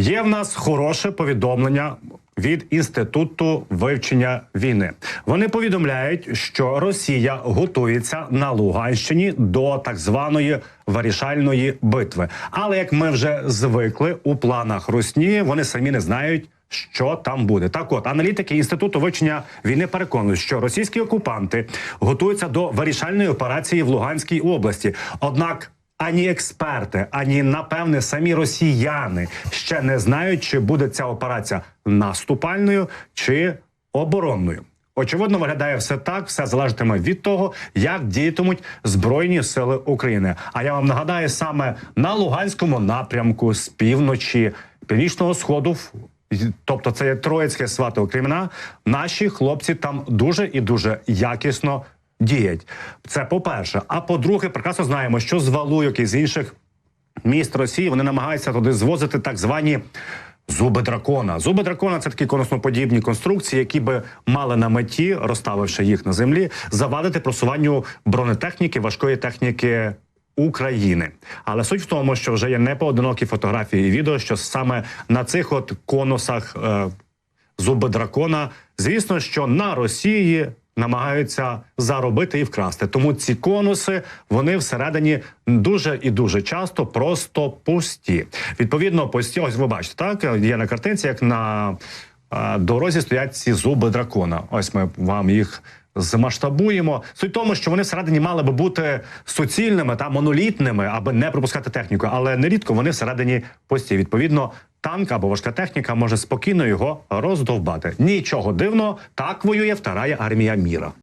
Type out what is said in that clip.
Є в нас хороше повідомлення від інституту вивчення війни. Вони повідомляють, що Росія готується на Луганщині до так званої вирішальної битви. Але як ми вже звикли у планах Русні, вони самі не знають. Що там буде так? От аналітики інституту вивчення війни переконують, що російські окупанти готуються до вирішальної операції в Луганській області. Однак ані експерти, ані напевне самі росіяни ще не знають, чи буде ця операція наступальною чи оборонною. Очевидно, виглядає все так, все залежатиме від того, як діятимуть збройні сили України. А я вам нагадаю, саме на Луганському напрямку з півночі, північного сходу, тобто це є Троїцьке свято Кремена, наші хлопці там дуже і дуже якісно діють. Це по-перше. А по-друге, прекрасно знаємо, що з Валуйок і з інших міст Росії вони намагаються туди звозити так звані. Зуби дракона. Зуби дракона це такі конусноподібні конструкції, які би мали на меті, розставивши їх на землі, завадити просуванню бронетехніки, важкої техніки України. Але суть в тому, що вже є непоодинокі фотографії і відео, що саме на цих от конусах е, зуби дракона, звісно, що на Росії намагаються заробити і вкрасти. Тому ці конуси вони всередині дуже і дуже часто просто пусті. Відповідно, пусті, ось ви бачите, так є на картинці, як на е, дорозі стоять ці зуби дракона. Ось ми вам їх. Змасштабуємо суть тому, що вони всередині мали би бути суцільними та монолітними, аби не пропускати техніку, але нерідко вони всередині пусті. Відповідно, танк або важка техніка може спокійно його роздовбати. Нічого дивного, так воює вторая армія міра.